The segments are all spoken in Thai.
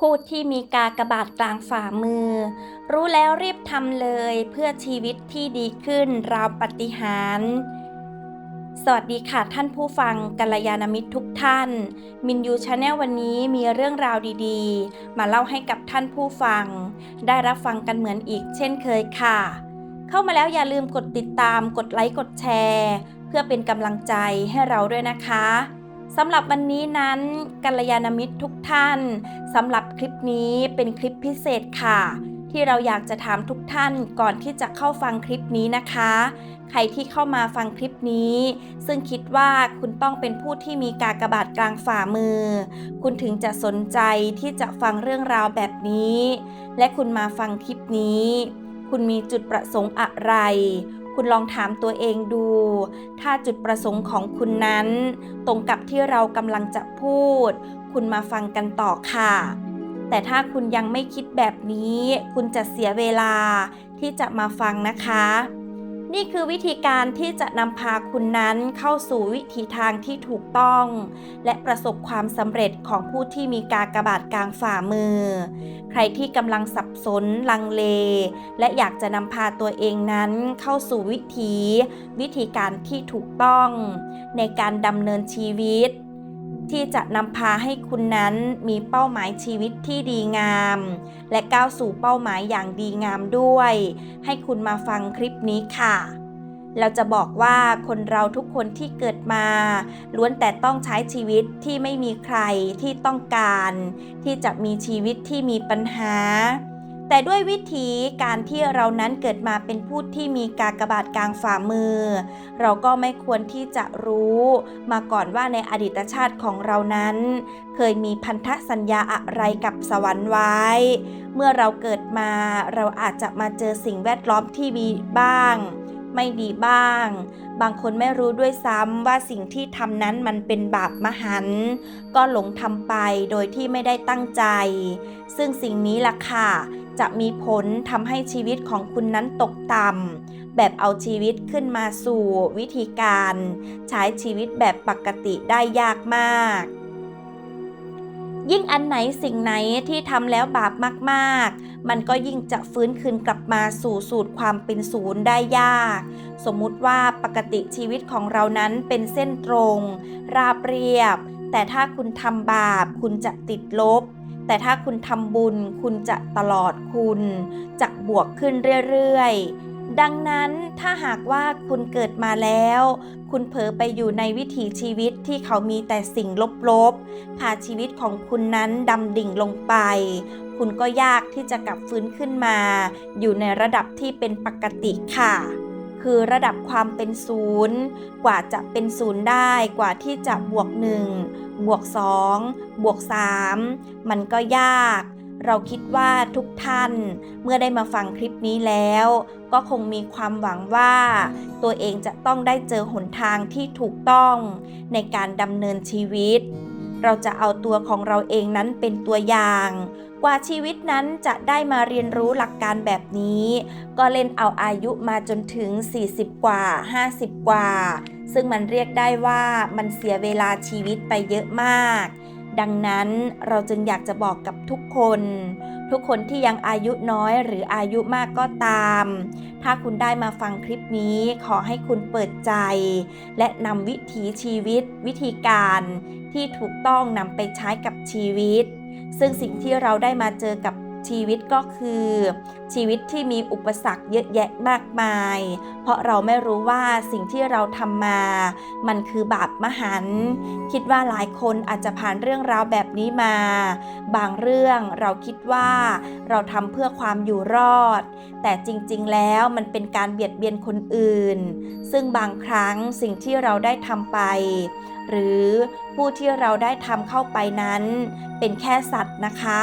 พูดที่มีกากบาทกลางฝ่ามือ รู้แล้วรีบทำเลยเพื่อชีวิตที่ดีขึ้นราวปฏิหารสวัสดีค่ะท่านผู้ฟังกัลยาณมิตรทุกท่าน มินยูชาแนลวันนี้มีเรื่องราวดีๆ มาเล่าให้กับท่านผู้ฟัง ได้รับฟังกันเหมือนอีกเช่นเคยค่ะ เข้ามาแล้วอย่าลืมกดติดตามกดไลค์กดแชร์ เพื่อเป็นกำลังใจให้เราด้วยนะคะ สำหรับวันนี้นั้นกัลยาณมิตรทุกท่านสำหรับคลิปนี้เป็นคลิปพิเศษค่ะ ที่เราอยากจะถามทุกท่านก่อนที่จะเข้าฟังคลิปนี้นะคะ ใครที่เข้ามาฟังคลิปนี้ ซึ่งคิดว่าคุณต้องเป็นผู้ที่มีกากบาทกลางฝ่ามือ คุณถึงจะสนใจที่จะฟังเรื่องราวแบบนี้ และคุณมาฟังคลิปนี้ คุณมีจุดประสงค์อะไร คุณลองถามตัวเองดู ถ้าจุดประสงค์ของคุณนั้น ตรงกับที่เรากำลังจะพูด คุณมาฟังกันต่อค่ะ แต่ถ้าคุณยังไม่คิดแบบนี้ คุณจะเสียเวลาที่จะมาฟังนะคะ นี่คือวิธีการที่จะนำพาคุณนั้นเข้าสู่วิถีทางที่ถูกต้อง และประสบความสำเร็จของผู้ที่มีกากบาทกลางฝ่ามือ ใครที่กำลังสับสนลังเล และอยากจะนำพาตัวเองนั้นเข้าสู่วิถีวิธีการที่ถูกต้อง ในการดำเนินชีวิต ที่จะนำพาให้คุณนั้นมีเป้าหมายชีวิตที่ดีงาม และก้าวสู่เป้าหมายอย่างดีงามด้วย ให้คุณมาฟังคลิปนี้ค่ะ เราจะบอกว่าคนเราทุกคนที่เกิดมาล้วนแต่ต้องใช้ชีวิตที่ไม่มีใครที่ต้องการ ที่จะมีชีวิตที่มีปัญหา แต่ด้วยวิธีการที่เรานั้นเกิดมาเป็นผู้ที่มีกากบาทกลางฝ่ามือ เราก็ไม่ควรที่จะรู้มาก่อนว่าในอดีตชาติของเรานั้น เคยมีพันธสัญญาอะไรกับสวรรค์ไว้ เมื่อเราเกิดมาเราอาจจะมาเจอสิ่งแวดล้อมที่มีบ้าง ไม่ดีบ้าง บางคนไม่รู้ด้วยซ้ำว่าสิ่งที่ทำนั้นมันเป็นบาปมหันต์ก็หลงทำไปโดยที่ไม่ได้ตั้งใจ ซึ่งสิ่งนี้ล่ะค่ะ จะมีผลทำให้ชีวิตของคุณนั้นตกต่ำแบบเอาชีวิตขึ้นมาสู่วิธีการ ใช้ชีวิตแบบปกติได้ยากมาก ยิ่งอันไหนสิ่งไหนที่ทำแล้วบาปมากๆ มันก็ยิ่งจะฟื้นคืนกลับมาสู่สูตรความเป็นศูนย์ได้ยาก สมมุติว่าปกติชีวิตของเรานั้นเป็นเส้นตรง ราบเรียบ แต่ถ้าคุณทำบาปคุณจะติดลบ แต่ถ้าคุณทำบุญคุณจะตลอดคุณ จะบวกขึ้นเรื่อยๆ ดังนั้นถ้าหากว่าคุณเกิดมาแล้ว คุณเผลอไปอยู่ในวิถีชีวิตที่เขามีแต่สิ่งลบๆพาชีวิตของคุณนั้นดำดิ่งลงไป คุณก็ยากที่จะกลับฟื้นขึ้นมา อยู่ในระดับที่เป็นปกติค่ะ คือระดับความเป็นศูนย์กว่าจะเป็นศูนย์ได้กว่าที่จะบวกหนึ่งบวกสองบวกสามมันก็ยาก เราคิดว่าทุกท่านเมื่อได้มาฟังคลิปนี้แล้ว ก็คงมีความหวังว่า ตัวเองจะต้องได้เจอหนทางที่ถูกต้องในการดำเนินชีวิต เราจะเอาตัวของเราเองนั้นเป็นตัวอย่าง กว่าชีวิตนั้นจะได้มาเรียนรู้หลักการแบบนี้ ก็เล่นเอาอายุมาจนถึง 40 กว่า 50 กว่า ซึ่งมันเรียกได้ว่ามันเสียเวลาชีวิตไปเยอะมาก ดังนั้นเราจึงอยากจะบอกกับทุกคน ทุกคนที่ยังอายุน้อยหรืออายุมากก็ตาม ถ้าคุณได้มาฟังคลิปนี้ขอให้คุณเปิดใจ และนำวิถีชีวิต วิธีการที่ถูกต้องนำไปใช้กับชีวิต ซึ่งสิ่งที่เราได้มาเจอกับ ชีวิตก็คือ ชีวิตที่มีอุปสรรคเยอะแยะมากมาย เพราะเราไม่รู้ว่าสิ่งที่เราทำมา มันคือบาปมหันต์คิดว่าหลายคนอาจจะผ่านเรื่องราวแบบนี้มา บางเรื่องเราคิดว่าเราทำเพื่อความอยู่รอด แต่จริงๆแล้วมันเป็นการเบียดเบียนคนอื่น ซึ่งบางครั้งสิ่งที่เราได้ทำไป หรือผู้ที่เราได้ทำเข้าไปนั้น เป็นแค่สัตว์นะคะ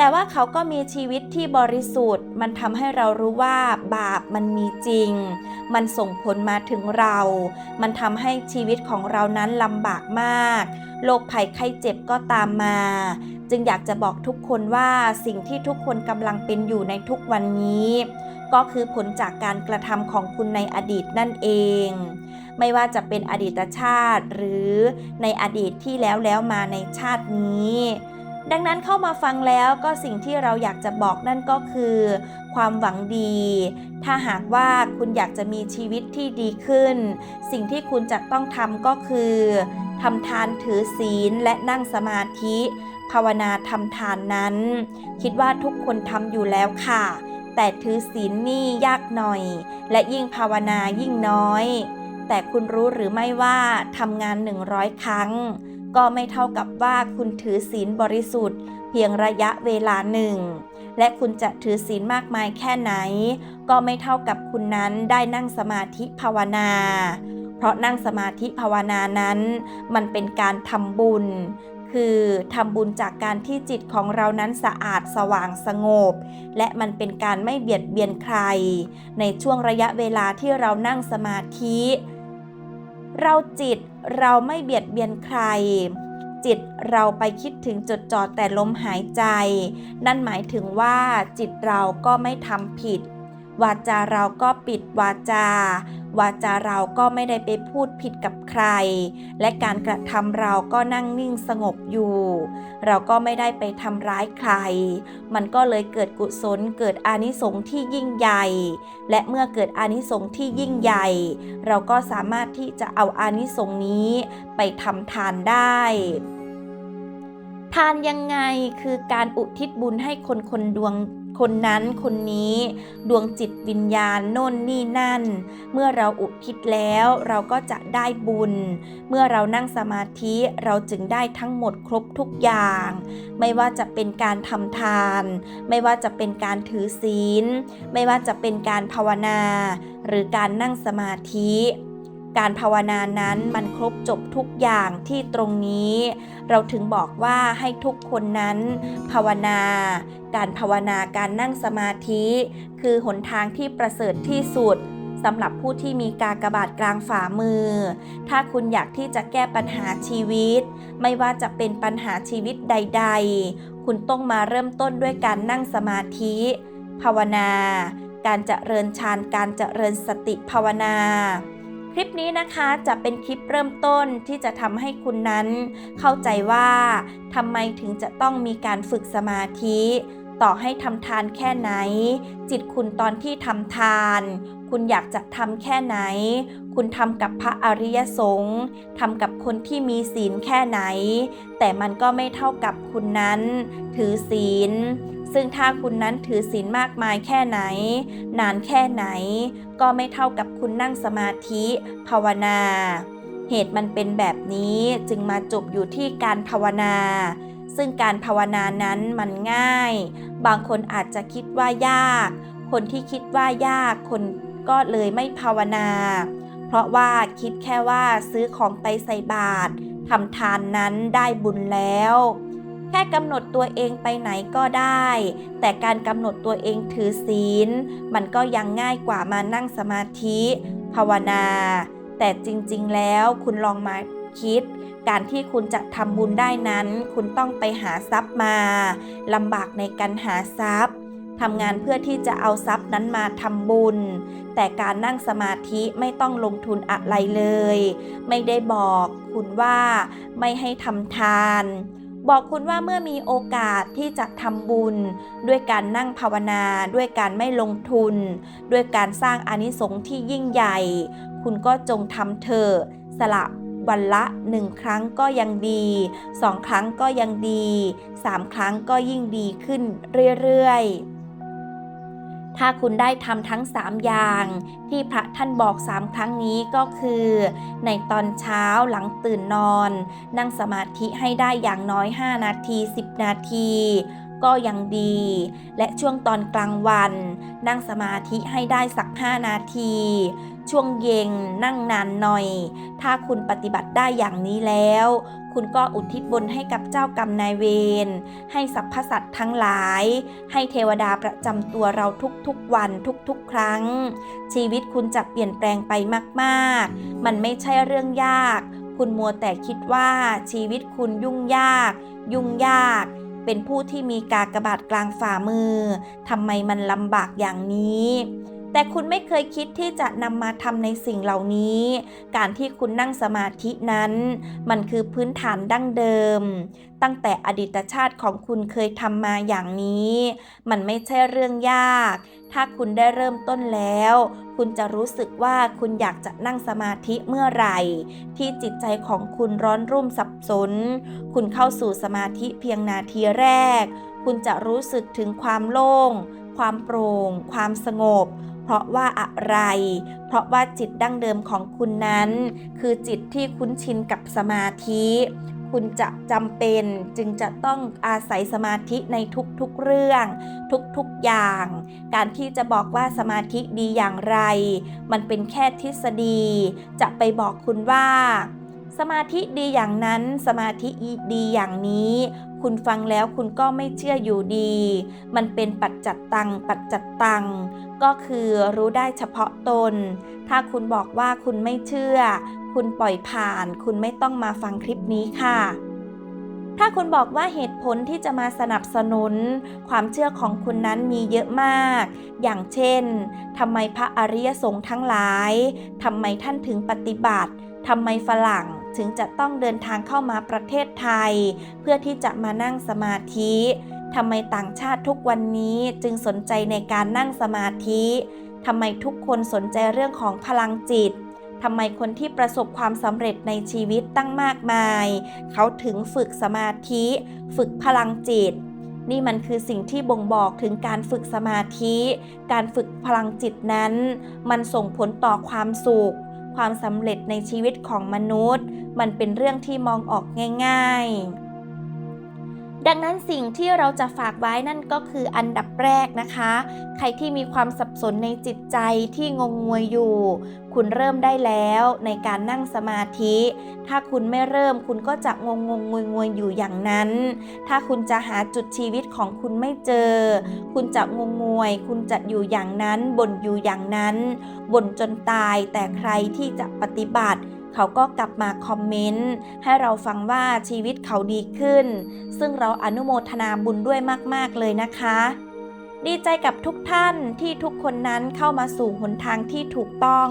แต่ว่าเขาก็มีชีวิตที่บริสุทธิ์ มันทำให้เรารู้ว่าบาปมันมีจริง มันส่งผลมาถึงเรา มันทำให้ชีวิตของเรานั้นลำบากมากโรคภัยไข้เจ็บก็ตามมา จึงอยากจะบอกทุกคนว่าสิ่งที่ทุกคนกำลังเป็นอยู่ในทุกวันนี้ ก็คือผลจากการกระทำของคุณในอดีตนั่นเอง ไม่ว่าจะเป็นอดีตชาติหรือในอดีตที่แล้วแล้วมาในชาตินี้ ดังนั้นเข้ามาฟังแล้วก็สิ่งที่เราอยากจะบอกนั่นก็คือ ความหวังดี ถ้าหากว่าคุณอยากจะมีชีวิตที่ดีขึ้น สิ่งที่คุณจะต้องทำก็คือทำทานถือศีลและนั่งสมาธิ ภาวนาทำทานนั้น คิดว่าทุกคนทำอยู่แล้วค่ะ แต่ถือศีลนี่ยากหน่อย และยิ่งภาวนายิ่งน้อย แต่คุณรู้หรือไม่ว่าทำงาน 100 ครั้ง ก็ไม่เท่ากับว่าคุณถือศีลบริสุทธิ์ เพียงระยะเวลาหนึ่ง และคุณจะถือศีลมากมายแค่ไหน ก็ไม่เท่ากับคุณนั้นได้นั่งสมาธิภาวนา เพราะนั่งสมาธิภาวนานั้น มันเป็นการทำบุญ คือทำบุญจากการที่จิตของเรานั้นสะอาดสว่างสงบ และมันเป็นการไม่เบียดเบียนใคร ในช่วงระยะเวลาที่เรานั่งสมาธิ เราจิตเราไม่เบียดเบียนใคร จิตเราไปคิดถึงจดจ่อแต่ลมหายใจ นั่นหมายถึงว่าจิตเราก็ไม่ทำผิด วาจาเราก็ปิดวาจา วาจาเราก็ไม่ได้ไปพูดผิดกับใคร และการกระทำเราก็นั่งนิ่งสงบอยู่ เราก็ไม่ได้ไปทำร้ายใคร มันก็เลยเกิดกุศลเกิดอานิสงส์ที่ยิ่งใหญ่ และเมื่อเกิดอานิสงส์ที่ยิ่งใหญ่ เราก็สามารถที่จะเอาอานิสงส์นี้ไปทำทานได้ทานยังไงคือการอุทิศบุญให้คนคนดวง คนนั้นคนนี้ดวงจิตวิญญาณโน่นนี่นั่น เมื่อเราอุทิศแล้วเราก็จะได้บุญ เมื่อเรานั่งสมาธิเราจึงได้ทั้งหมดครบทุกอย่าง ไม่ว่าจะเป็นการทำทาน ไม่ว่าจะเป็นการถือศีล ไม่ว่าจะเป็นการภาวนา หรือการนั่งสมาธิ การภาวนานั้นมันครบจบทุกอย่างที่ตรงนี้ เราถึงบอกว่าให้ทุกคนนั้น ภาวนา การภาวนาการนั่งสมาธิ คือหนทางที่ประเสริฐที่สุดสำหรับผู้ที่มีกากบาทกลางฝ่ามือ ถ้าคุณอยากที่จะแก้ปัญหาชีวิต ไม่ว่าจะเป็นปัญหาชีวิตใด ๆ คุณต้องมาเริ่มต้นด้วยการนั่งสมาธิ ภาวนา การเจริญฌาน การเจริญสติภาวนา ลิปนี้นะคะจะเป็นคลิปเริ่มต้นที่จะทำให้คุณนั้น เข้าใจว่าทำไมถึงจะต้องมีการฝึกสมาธิ ต่อให้ทำทานแค่ไหน จิตคุณตอนที่ทำทาน คุณอยากจะทำแค่ไหน คุณทำกับพระอริยสงฆ์ทำกับคนที่มีศีลแค่ไหน แต่มันก็ไม่เท่ากับคุณนั้น ถือศีล ซึ่งถ้าคุณนั้นถือศีลมากมายแค่ไหน นานแค่ไหน ก็ไม่เท่ากับคุณนั่งสมาธิ ภาวนา เหตุมันเป็นแบบนี้จึงมาจบอยู่ที่การภาวนา ซึ่งการภาวนานั้นมันง่าย บางคนอาจจะคิดว่ายาก คนที่คิดว่ายากคนก็เลยไม่ภาวนา เพราะว่าคิดแค่ว่าซื้อของไปใส่บาตรทำทานนั้นได้บุญแล้ว แค่กำหนดตัวเองไปไหนก็ได้ แต่การกำหนดตัวเองถือศีล มันก็ยังง่ายกว่ามานั่งสมาธิ ภาวนา แต่จริงๆแล้วคุณลองมาคิด การที่คุณจะทำบุญได้นั้น คุณต้องไปหาทรัพย์มาลำบากในการหาทรัพย์ทำงานเพื่อที่จะเอาทรัพย์นั้นมาทำบุญ แต่การนั่งสมาธิไม่ต้องลงทุนอะไรเลย ไม่ได้บอกคุณว่าไม่ให้ทำทาน บอกคุณว่าเมื่อมีโอกาสที่จะทำบุญ ด้วยการนั่งภาวนา ด้วยการไม่ลงทุน ด้วยการสร้างอนิสงส์ที่ยิ่งใหญ่ คุณก็จงทำเถอะสละวันละหนึ่งครั้งก็ยังดีสองครั้งก็ยังดีสามครั้งก็ยิ่งดีขึ้นเรื่อยๆ ถ้าคุณได้ทำทั้ง 3 อย่าง ที่พระท่านบอก 3 ครั้งนี้ก็คือ ในตอนเช้าหลังตื่นนอน นั่งสมาธิให้ได้อย่างน้อย 5 นาที 10 นาทีก็ยังดี และช่วงตอนกลางวัน นั่งสมาธิให้ได้สัก 5 นาที ช่วงเย็นนั่งนานหน่อย ถ้าคุณปฏิบัติได้อย่างนี้แล้ว คุณก็อุทิศบุญให้กับเจ้ากรรมนายเวร ให้สรรพสัตว์ทั้งหลาย ให้เทวดาประจำตัวเราทุกๆวันทุกๆ ครั้ง ชีวิตคุณจะเปลี่ยนแปลงไปมากๆ มันไม่ใช่เรื่องยาก คุณมัวแต่คิดว่าชีวิตคุณยุ่งยาก ยุ่งยากเป็นผู้ที่มีกากบาทกลางฝ่ามือ ทำไมมันลำบากอย่างนี้ แต่คุณไม่เคยคิดที่จะนำมาทำในสิ่งเหล่านี้ การที่คุณนั่งสมาธินั้น มันคือพื้นฐานดั้งเดิม ตั้งแต่อดีตชาติของคุณเคยทำมาอย่างนี้ มันไม่ใช่เรื่องยาก ถ้าคุณได้เริ่มต้นแล้ว คุณจะรู้สึกว่าคุณอยากจะนั่งสมาธิเมื่อไหร่ ที่จิตใจของคุณร้อนรุ่มสับสน คุณเข้าสู่สมาธิเพียงนาทีแรก คุณจะรู้สึกถึงความโล่ง ความโปร่ง ความสงบ เพราะว่าอะไร เพราะว่าจิตดั้งเดิมของคุณนั้น คือจิตที่คุ้นชินกับสมาธิ คุณจะจำเป็นจึงจะต้องอาศัยสมาธิในทุกๆเรื่อง ทุกๆอย่าง การที่จะบอกว่าสมาธิดีอย่างไร มันเป็นแค่ทฤษฎี จะไปบอกคุณว่า สมาธิดีอย่างนั้น สมาธิดีอย่างนี้ คุณฟังแล้วคุณก็ไม่เชื่ออยู่ดี มันเป็นปัจจัตตัง ปัจจัตตัง ก็คือรู้ได้เฉพาะตน ถ้าคุณบอกว่าคุณไม่เชื่อ คุณปล่อยผ่าน คุณไม่ต้องมาฟังคลิปนี้ค่ะถ้าคุณบอกว่าเหตุผลที่จะมาสนับสนุน ความเชื่อของคุณนั้นมีเยอะมาก อย่างเช่นทำไมพระอริยสงฆ์ทั้งหลายทำไมท่านถึงปฏิบัติทำไมฝรั่ง ถึงจะต้องเดินทางเข้ามาประเทศไทย เพื่อที่จะมานั่งสมาธิทำไมต่างชาติทุกวันนี้จึงสนใจในการนั่งสมาธิทำไมทุกคนสนใจเรื่องของพลังจิตทำไมคนที่ประสบความสำเร็จในชีวิตตั้งมากมาย เขาถึงฝึกสมาธิ ฝึกพลังจิต นี่มันคือสิ่งที่บ่งบอกถึงการฝึกสมาธิ การฝึกพลังจิตนั้น มันส่งผลต่อความสุข ความสำเร็จในชีวิตของมนุษย์ มันเป็นเรื่องที่มองออกง่าย ๆ ดังนั้นสิ่งที่เราจะฝากไว้นั่นก็คืออันดับแรกนะคะ ใครที่มีความสับสนในจิตใจที่งงงวยอยู่ คุณเริ่มได้แล้วในการนั่งสมาธิ ถ้าคุณไม่เริ่มคุณก็จะงงงงวยงวยอยู่อย่างนั้น ถ้าคุณจะหาจุดชีวิตของคุณไม่เจอ คุณจะงงงวย คุณจะอยู่อย่างนั้นบ่นอยู่อย่างนั้นบ่นจนตายแต่ใครที่จะปฏิบัติ เขาก็กลับมาคอมเมนต์ให้เราฟังว่าชีวิตเขาดีขึ้น ซึ่งเราอนุโมทนาบุญด้วยมาก ๆ เลยนะคะ ดีใจกับทุกท่านที่ทุกคนนั้นเข้ามาสู่หนทางที่ถูกต้อง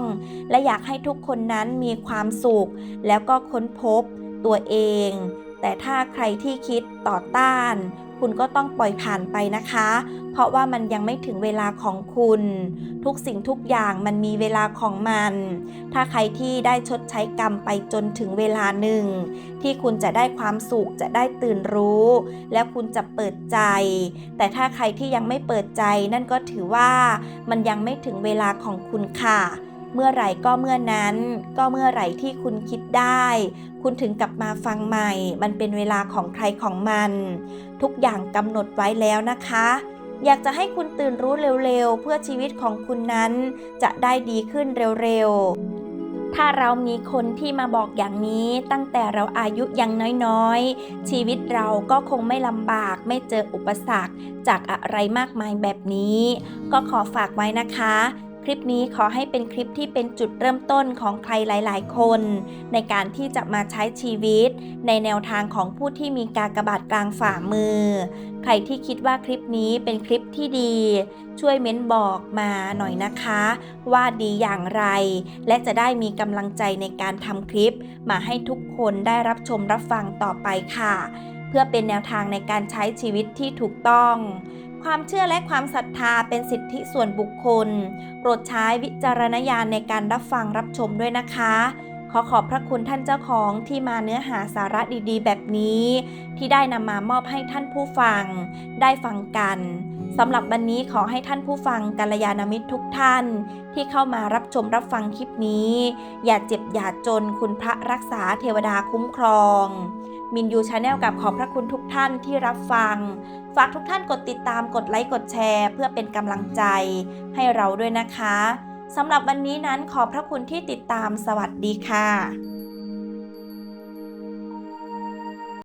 และอยากให้ทุกคนนั้นมีความสุข แล้วก็ค้นพบตัวเอง แต่ถ้าใครที่คิดต่อต้าน คุณก็ต้องปล่อยผ่านไปนะคะ เพราะว่ามันยังไม่ถึงเวลาของคุณ ทุกสิ่งทุกอย่างมันมีเวลาของมัน ถ้าใครที่ได้ชดใช้กรรมไปจนถึงเวลาหนึ่ง ที่คุณจะได้ความสุขจะได้ตื่นรู้ แล้วคุณจะเปิดใจ แต่ถ้าใครที่ยังไม่เปิดใจนั่นก็ถือว่ามันยังไม่ถึงเวลาของคุณค่ะ เมื่อไหร่ก็เมื่อนั้น ก็เมื่อไหร่ที่คุณคิดได้ คุณถึงกลับมาฟังใหม่ มันเป็นเวลาของใครของมัน ทุกอย่างกำหนดไว้แล้วนะคะ อยากจะให้คุณตื่นรู้เร็วๆ เพื่อชีวิตของคุณนั้น จะได้ดีขึ้นเร็วๆถ้าเรามีคนที่มาบอกอย่างนี้ตั้งแต่เราอายุยังน้อยๆ ชีวิตเราก็คงไม่ลำบากไม่เจออุปสรรคจากอะไรมากมายแบบนี้ ก็ขอฝากไว้นะคะ ลิปนี้ขอให้เป็นคลิปที่เป็นจุดเริ่มต้นของใครหลาย ๆ คน ในการที่จะมาใช้ชีวิต ในแนวทางของผู้ที่มีกากบาทกลางฝ่ามือ ใครที่คิดว่าคลิปนี้เป็นคลิปที่ดี ช่วยเม้นบอกมาหน่อยนะคะ ว่าดีอย่างไร และจะได้มีกำลังใจในการทำคลิป มาให้ทุกคนได้รับชมรับฟังต่อไปค่ะ เพื่อเป็นแนวทางในการใช้ชีวิตที่ถูกต้อง ความเชื่อและความศรัทธาเป็นสิทธิส่วนบุคคล โปรดใช้วิจารณญาณในการรับฟังรับชมด้วยนะคะ ขอขอบพระคุณท่านเจ้าของที่มาเนื้อหาสาระดีๆ แบบนี้ ที่ได้นำมามอบให้ท่านผู้ฟัง ได้ฟังกัน สำหรับวันนี้ขอให้ท่านผู้ฟังกัลยาณมิตรทุกท่าน ที่เข้ามารับชมรับฟังคลิปนี้ อย่าเจ็บอย่าจนคุณพระรักษาเทวดาคุ้มครองมินยูชาแนลกับขอบพระคุณทุกท่านที่รับฟัง ฝากทุกท่านกดติดตามกดไลค์กดแชร์ เพื่อเป็นกำลังใจให้เราด้วยนะคะสำหรับวันนี้นั้นขอบพระคุณที่ติดตามสวัสดีค่ะ